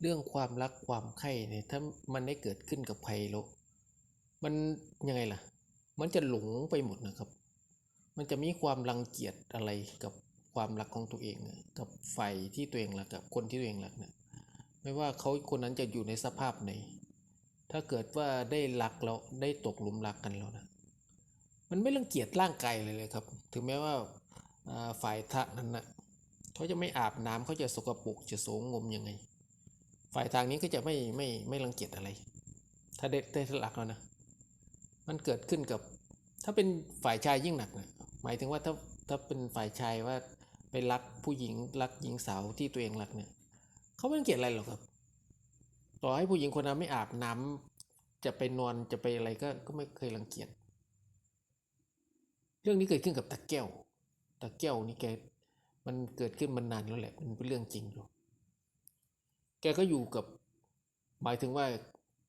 เรื่องความรักความใคร่เนี่ยถ้ามันได้เกิดขึ้นกับใครแล้วมันยังไงล่ะ มันจะหลงไปหมดนะครับ มันจะมีความรังเกียจอะไรกับความรักของตัวเอง กับฝ่ายที่ตัวเองรักกับคนที่ตัวเองรักเนี่ยไม่ว่าเขาคนนั้นจะอยู่ในสภาพไหน ถ้าเกิดว่าได้รักแล้วได้ตกหลุมรักกันแล้วนะ มันไม่รังเกียจร่างกายเลยเลยครับ ถึงแม้ว่าฝ่ายทะนั้นนะเขาจะไม่อาบน้ำเขาจะสกปรกจะโสงมยังไง ฝ่ายทางนี้ก็จะไม่ไม่ไม่รังเกียจอะไร ถ้าได้ได้รักแล้วนะ มันเกิดขึ้นกับ ถ้าเป็นฝ่ายชายยิ่งหนักนะหมายถึงว่าถ้าถ้าเป็นฝ่ายชายว่าไปรักผู้หญิงรักหญิงสาวที่ตัวเองรักเนี่ยเขาไม่รังเกียจอะไรหรอกครับ ต่อให้ผู้หญิงคนนั้นไม่อาบน้ำจะไปนอนจะไปอะไรก็ก็ไม่เคยรังเกียจเรื่องนี้เกิดขึ้นกับตะแก้วตะแก้วนี่แกมันเกิดขึ้นมันนานแล้วแหละมันเป็นเรื่องจริงอยู่ แกก็อยู่กับ หมายถึงว่า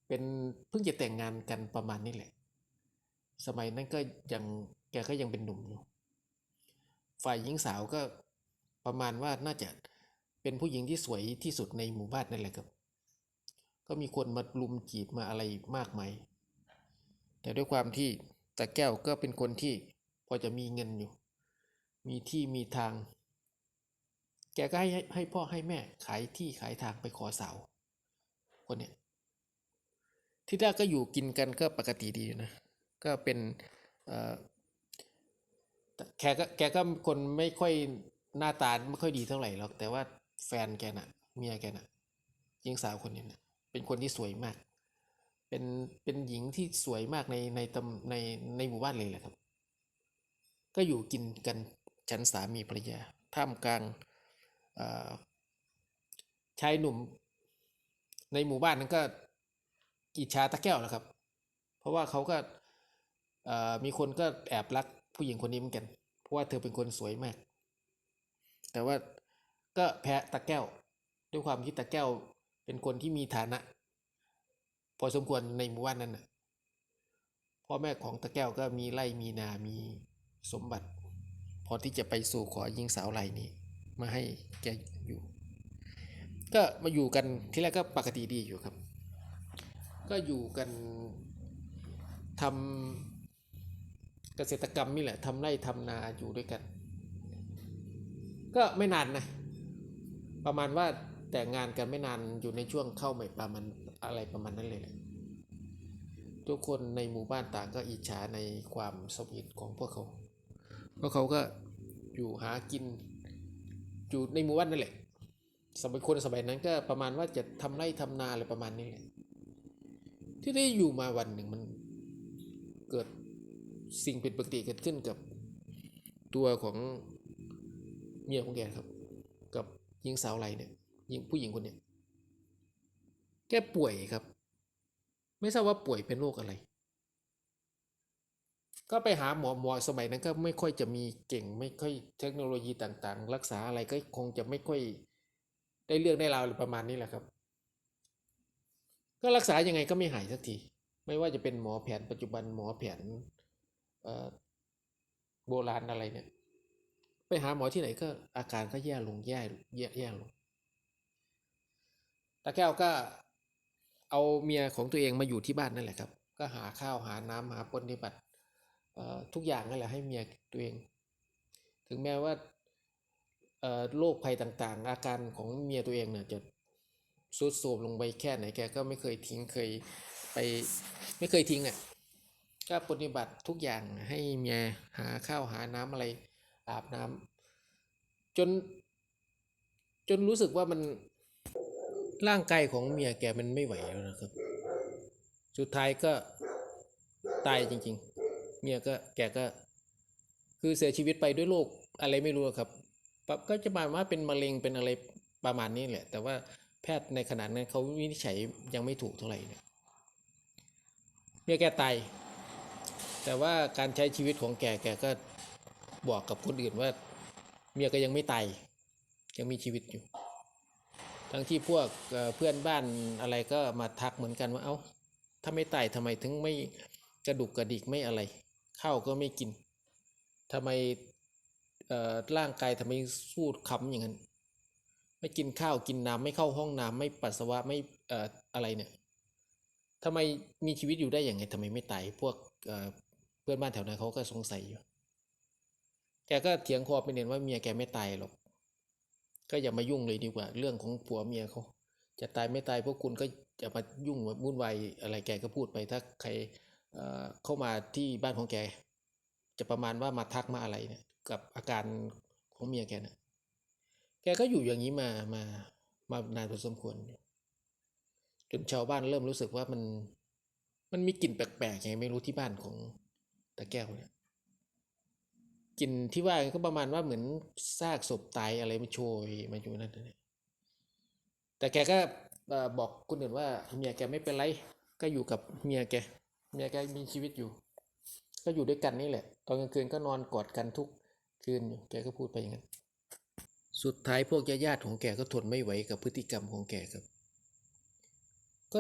เป็นเพิ่งจะแต่งงานกันประมาณนี้แหละ สมัยนั้นก็ยังแกก็ยังเป็นหนุ่มอยู่ ฝ่ายหญิงสาวก็ประมาณว่าน่าจะเป็นผู้หญิงที่สวยที่สุดในหมู่บ้านนั่นแหละครับ ก็มีคนมาลุมจีบมาอะไรมากมาย แต่ด้วยความที่ตาแก้วก็เป็นคนที่พอจะมีเงินอยู่ มีที่มีทาง กก็ให้ให้ให้พ่อให้แม่ขายที่ขายทางไปขอสาว คนเนี้ยที่แรกก็อยู่กินกันก็ปกติดีนะ ก็เป็นเออแกก็แกก็คนไม่ค่อยหน้าตาไม่ค่อยดีเท่าไหร่หรอก แต่ว่าแฟนแกน่ะ เมียแกน่ะหญิงสาวคนนี้นะเป็นคนที่สวยมาก เป็นเป็นหญิงที่สวยมากในในตำในในหมู่บ้านเลยแหละครับ ก็อยู่กินกันฉันสามีภรรยาท่ามกลาง ชายหนุ่มในหมู่บ้านนั้นก็อิจฉาตะแก้วแหละครับ เพราะว่าเขาก็มีคนก็แอบรักผู้หญิงคนนี้เหมือนกัน เพราะว่าเธอเป็นคนสวยมาก แต่ว่าก็แพ้ตะแก้ว ด้วยความที่ตะแก้วเป็นคนที่มีฐานะ พอสมควรในหมู่บ้านนั้นนะพ่อแม่ของตะแก้วก็มีไร่มีนา มีสมบัติ พอที่จะไปสู่ขอยิงสาวไร่นี้ มาให้แกอยู่ ก็มาอยู่กันที่แรกก็ปกติดีอยู่ครับ ก็อยู่กันทำเกษตรกรรมนี่แหละทำไร่ทำนาอยู่ด้วยกัน ก็ไม่นานนะ ประมาณว่าแต่งงานกันไม่นานอยู่ในช่วงเข้าใหม่ประมาณอะไรประมาณนั้นเลยแหละทุกคนในหมู่บ้านต่างก็อิจฉาในความสวีทของพวกเขาเพราะเขาก็อยู่หากิน อยู่ในหมู่บ้านนั่นแหละ สมัยคนสมัยนั้นก็ประมาณว่าจะทำไร่ทำนาอะไรประมาณนี้แหละที่ได้อยู่มาวันหนึ่งมันเกิดสิ่งผิดปกติเกิดขึ้นกับตัวของเมียของแกครับ กับหญิงสาวไรเนี่ยหญิงผู้หญิงคนเนี้ยแกป่วยครับ ไม่ทราบว่าป่วยเป็นโรคอะไร ก็ไปหาหมอหมอสมัยนั้นก็ไม่ค่อยจะมีเก่ง ไม่ค่อยเทคโนโลยีต่างๆ รักษาอะไรก็คงจะไม่ค่อยได้เรื่องได้ราวประมาณนี้แหละครับ ก็รักษายังไงก็ไม่หายสักที ไม่ว่าจะเป็นหมอแผนปัจจุบันหมอแผนเอ่อโบราณอะไรเนี่ย ไปหาหมอที่ไหนก็อาการก็แย่ลงแย่แย่แย่ลงตาแก้วก็เอาเมียของตัวเองมาอยู่ที่บ้านนั่นแหละครับ ก็หาข้าวหาน้ำหาปฏิบัติ ทุกอย่างนั่นแหละให้เมียตัวเอง ถึงแม้ว่าโรคภัยต่างๆ อาการของเมียตัวเองเนี่ยจะสุดโทมลงไปแค่ไหนแกก็ไม่เคยทิ้งเคยไปไม่เคยทิ้งอะก็ปฏิบัติทุกอย่างให้เมียหาข้าวหาน้ำอะไรอาบน้ำจน จนรู้สึกว่ามันร่างกายของเมียแกมันไม่ไหวแล้วนะครับ สุดท้ายก็ตายจริง ๆ เมียก็แกก็ คือเสียชีวิตไปด้วยโรคอะไรไม่รู้ครับปก็จะมาว่าเป็นมะเร็งเป็นอะไรประมาณนี้แหละ แต่ว่าแพทย์ในขณะนั้นเขาวินิจฉัยยังไม่ถูกเท่าไหร่เนี่ยเมียแกตายแต่ว่าการใช้ชีวิตของแกแกก็บอกกับคนอื่นว่า เมียก็ยังไม่ตายยังมีชีวิตอยู่ ทั้งที่พวกเอ่อเพื่อนบ้านอะไรก็มาทักเหมือนกันว่าเอา้าถ้าไม่ตายทำไมถึงไม่กระดุกกระดิกไม่อะไร ข้าวก็ไม่กินทำไมเอ่อร่างกายทำไมสู้ค้ำอย่างนั้น ไม่กินข้าวกินน้ำไม่เข้าห้องน้ำไม่ปัสสาวะไม่เอ่ออะไรเนี่ยทำไมมีชีวิตอยู่ได้อย่างไงทำไมไม่ตายพวกเอ่อเพื่อนบ้านแถวนั้นเขาก็สงสัยอยู่แกก็เถียงคอไปเน็นว่าเมียแกไม่ตายหรอก ก็อย่ามายุ่งเลยดีกว่า เรื่องของผัวเมียเขาจะตายไม่ตายพวกคุณก็อย่ามายุ่งวุ่นวายอะไรแกก็พูดไปถ้าใคร เข้ามาที่บ้านของแก จะประมาณว่ามาทักมาอะไรเนี่ย กับอาการของเมียแกเนี่ยแกก็อยู่อย่างนี้มามามานานพอสมควรจนชาวบ้านเริ่มรู้สึกว่ามันมันมีกลิ่นแปลกๆยังไงไม่รู้ที่บ้านของตาแก้วเนี่ยกลิ่นที่ว่าก็ประมาณว่าเหมือนซากศพตายอะไรมาโชยมาอยู่นั่นนะแต่แกก็บอกคนอื่นว่าเมียแกไม่เป็นไรก็อยู่กับเมียแก เมียแกมีชีวิตอยู่ ก็อยู่ด้วยกันนี่แหละ ตอนกลางคืนก็นอนกอดกันทุกคืนอยู่แกก็พูดไปอย่างนั้นสุดท้ายพวกญาติของแกก็ทนไม่ไหวกับพฤติกรรมของแกครับ ก็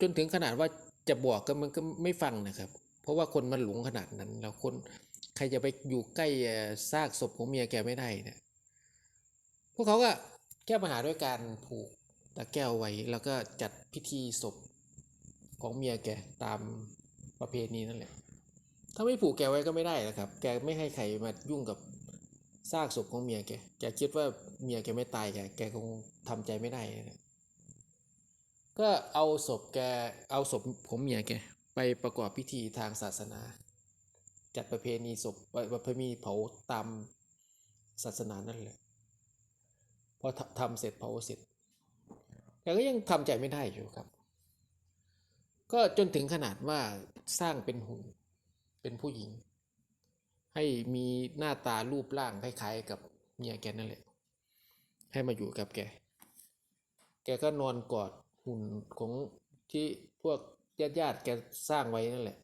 จนถึงขนาดว่าจะบอกก็มันก็ไม่ฟังนะครับ เพราะว่าคนมันหลงขนาดนั้น แล้วคนใครจะไปอยู่ใกล้ซากศพของเมียแกไม่ได้เนะพวกเขาก็แก้ปัญหาด้วยการผูกตะแก้วไว้ แล้วก็จัดพิธีศพ ของเมียแกตามประเพณีนั่นแหละ ถ้าไม่ผูกแกไว้ก็ไม่ได้นะครับ แกไม่ให้ใครมายุ่งกับซากศพของเมียแก แกคิดว่าเมียแกไม่ตายแก แกคงทำใจไม่ได้นะก็เอาศพแก เอาศพของเมียแก ไปประกอบพิธีทางศาสนา จัดประเพณีศพประเพณีเผาตามศาสนานั่นแหละ พอททำเสร็จเผาเสร็จแกก็ยังทำใจไม่ได้อยู่ครับ ก็จนถึงขนาดว่าสร้างเป็นหุ่นเป็นผู้หญิง ให้มีหน้าตารูปร่างคล้ายๆ กับเมียแกนั่นแหละ ให้มาอยู่กับแก แกก็นอนกอดหุ่นของที่พวกญาติๆแกสร้างไว้นั่นแหละ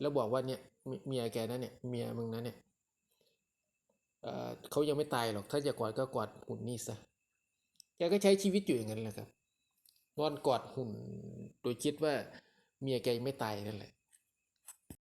แล้วบอกว่าเนี่ยเมียแกนั่นเนี่ยเมียมึงนั้นเนี่ยเขายังไม่ตายหรอกถ้าจะกอดก็กอดหุ่นนี่ซะแกก็ใช้ชีวิตอยู่อย่างนั้นแหละครับ นอนกอดหุ่น โดยคิดว่าเมียแกไม่ตายนั่นแหละ